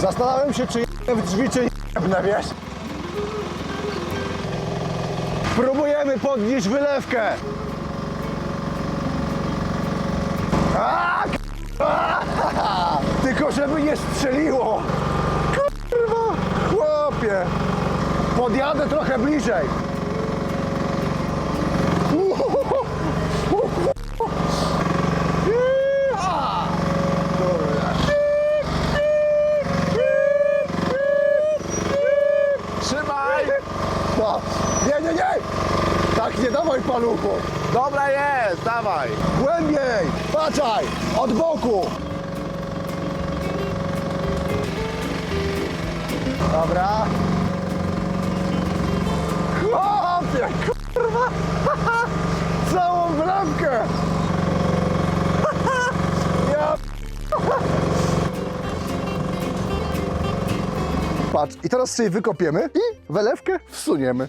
Zastanawiam się, czy w drzwi, czy wiesz? Próbujemy podnieść wylewkę. A, k***a! Tylko żeby nie strzeliło. Kurwa, chłopie. Podjadę trochę bliżej. No. Nie, nie, nie! Tak nie dawaj paluchu! Dobra jest, dawaj! Głębiej! Patrzaj! Od boku! Dobra. Patrz, i teraz sobie wykopiemy i wylewkę wsuniemy.